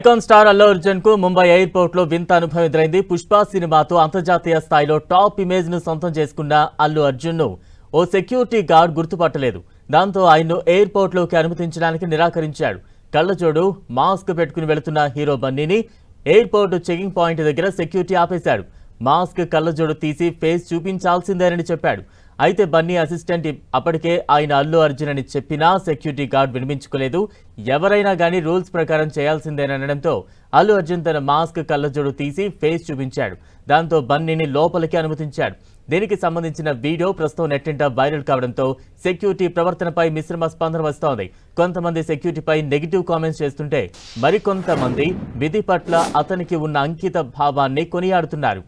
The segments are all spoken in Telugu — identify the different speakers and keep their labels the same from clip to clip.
Speaker 1: ఐకాన్ స్టార్ అల్లు అర్జున్కు ముంబై ఎయిర్పోర్ట్లో వింత అనుభవం ఎదురైంది. పుష్ప సినిమాతో అంతర్జాతీయ స్థాయిలో టాప్ ఇమేజ్ను సొంతం చేసుకున్న అల్లు అర్జున్ను ఓ సెక్యూరిటీ గార్డ్ గుర్తుపట్టలేదు. దాంతో ఆయన్ను ఎయిర్పోర్ట్లోకి అనుమతించడానికి నిరాకరించాడు. కళ్ళజోడు మాస్క్ పెట్టుకుని వెళుతున్న హీరో బన్నీని ఎయిర్పోర్ట్ చెకింగ్ పాయింట్ దగ్గర సెక్యూరిటీ ఆపేశాడు. మాస్క్ కళ్ళజోడు తీసి ఫేస్ చూపించాల్సిందేనని చెప్పాడు. అయితే బన్నీ అసిస్టెంట్ అప్పటికే ఆయన అల్లు అర్జున్ అని చెప్పినా సెక్యూరిటీ గార్డ్ వినిపించుకోలేదు. ఎవరైనా కానీ రూల్స్ ప్రకారం చేయాల్సిందేనడంతో అల్లు అర్జున్ తన మాస్క్ కళ్ళజోడు తీసి ఫేస్ చూపించాడు. దాంతో బన్నీని లోపలికి అనుమతించాడు. దీనికి సంబంధించిన వీడియో ప్రస్తుతం నెట్టింట వైరల్ కావడంతో సెక్యూరిటీ ప్రవర్తనపై మిశ్రమ స్పందన వస్తోంది. కొంతమంది సెక్యూరిటీపై నెగిటివ్ కామెంట్స్ చేస్తుంటే మరికొంతమంది విధి పట్ల అతనికి ఉన్న అంకిత భావాన్ని కొనియాడుతున్నారు.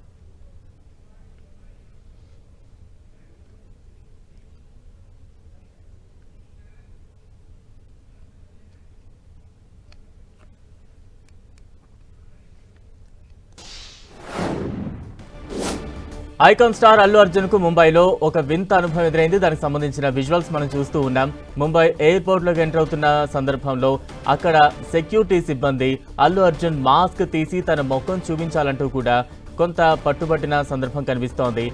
Speaker 1: ఐకాన్ స్టార్ అల్లు అర్జున్కు ముంబైలో ఒక వింత అనుభవం ఎదురైంది. దానికి సంబంధించిన విజువల్స్ మనం చూస్తూ ఉన్నాం. ముంబై ఎయిర్పోర్ట్లోకి ఎంటర్ అవుతున్న సందర్భంలో అక్కడ సెక్యూరిటీ సిబ్బంది అల్లు అర్జున్ మాస్క్ తీసి తన ముఖం చూపించాలంటూ కూడా కొంత పట్టుబట్టిన సందర్భం కనిపిస్తోంది.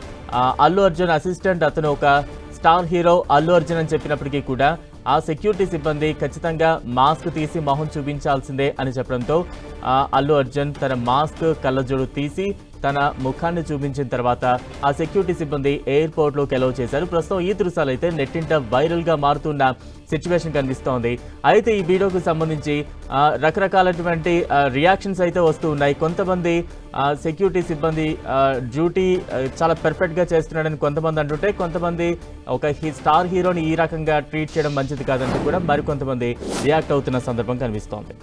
Speaker 1: అల్లు అర్జున్ అసిస్టెంట్ అతను ఒక స్టార్ హీరో అల్లు అర్జున్ అని చెప్పినప్పటికీ కూడా ఆ సెక్యూరిటీ సిబ్బంది ఖచ్చితంగా మాస్క్ తీసి మొహం చూపించాల్సిందే అని చెప్పడంతో అల్లు అర్జున్ తన మాస్క్ కళ్ళజోడు తీసి తన ముఖాన్ని చూపించిన తర్వాత ఆ సెక్యూరిటీ సిబ్బంది ఎయిర్పోర్ట్లోకి ఎలవ్ చేశారు. ప్రస్తుతం ఈ దృశ్యాలు అయితే నెట్టింట వైరల్గా మారుతున్న సిచ్యువేషన్ కనిపిస్తోంది. అయితే ఈ వీడియోకు సంబంధించి రకరకాలటువంటి రియాక్షన్స్ అయితే వస్తూ ఉన్నాయి. కొంతమంది సెక్యూరిటీ సిబ్బంది డ్యూటీ చాలా పెర్ఫెక్ట్గా చేస్తున్నాడని కొంతమంది అంటుంటే కొంతమంది ఒక హీ స్టార్ హీరోని ఈ రకంగా ట్రీట్ చేయడం మంచిది కాదంటూ కూడా మరికొంతమంది రియాక్ట్ అవుతున్న సందర్భం కనిపిస్తోంది.